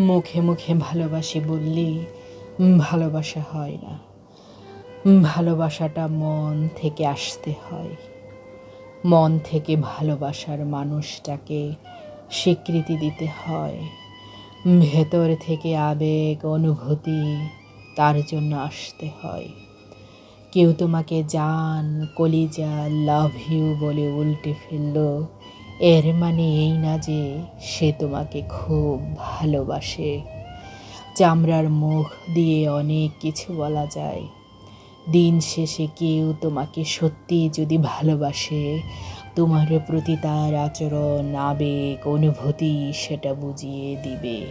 মুখে মুখে ভালোবাসি বললি ভালোবাসা হয় না। ভালোবাসাটা মন থেকে আসতে হয়। মন থেকে ভালোবাসার মানুষটাকে স্বীকৃতি দিতে হয়। ভেতর থেকে আবেগ, অনুভূতি তার জন্য আসতে হয়। কেউ তোমাকে জান, কলিজা লাভ ইউ বলে উল্টে ফেলল। এর মানে এই না যে সে তোমাকে খুব ভালোবাসে। চামড়ার মুখ দিয়ে অনেক কিছু বলা যায়। দিন শেষে কেউ তোমাকে সত্যি যদি ভালোবাসে, তোমার প্রতি তার আচরণ, আবেগ, অনুভূতি সেটা বুঝিয়ে দিবে।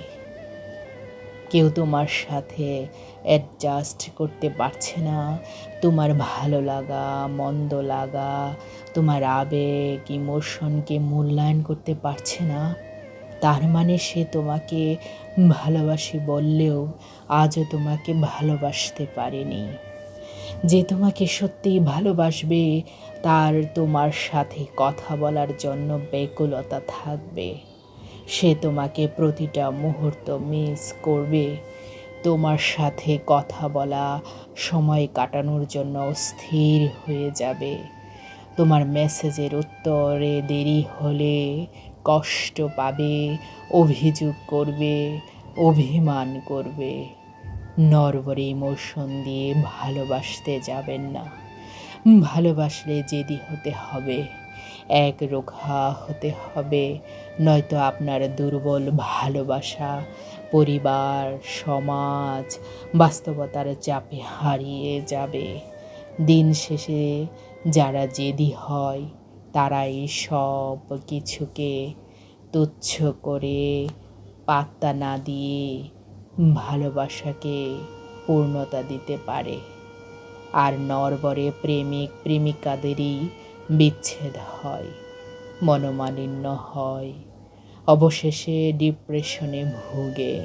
কেউ তোমার সাথে অ্যাডজাস্ট করতে পারছে না। তোমার ভালো লাগা, মন্দ লাগা তোমার আবেগ ইমোশনকে মূল্যায়ন করতে পারছে না। তার মানে সে তোমাকে ভালোবাসি বললেও আজও তোমাকে ভালোবাসতে পারেনি। যে তোমাকে সত্যিই ভালোবাসবে, তার তোমার সাথে কথা বলার জন্য বেকুলতা থাকবে। সে তোমাকে প্রতিটা মুহূর্ত মিস করবে। তোমার সাথে কথা বলা, সময় কাটানোর জন্য স্থির হয়ে যাবে। তোমার মেসেজের উত্তরে দেরি হলে কষ্ট পাবে, অভিযোগ করবে, অভিমান করবে। নরবরে ইমোশন দিয়ে ভালোবাসতে যাবেন না। ভালোবাসলে জেদি হতে হবে, এক রোখা হতে হবে। নয়তো আপনার দুর্বল ভালোবাসা, পরিবার, সমাজ বাস্তবতার চাপে হারিয়ে যাবে। দিন শেষে যারা জেদি হয়, তারাই সব কিছুকে তুচ্ছ করে পাত্তা না দিয়ে ভালোবাসাকে পূর্ণতা দিতে পারে। আর নরবরে প্রেমিক প্রেমিকাদেরই বিচ্ছেদ হয়, মনোমালিন্য হয়। অবশেষে ডিপ্রেশনে ভুগে।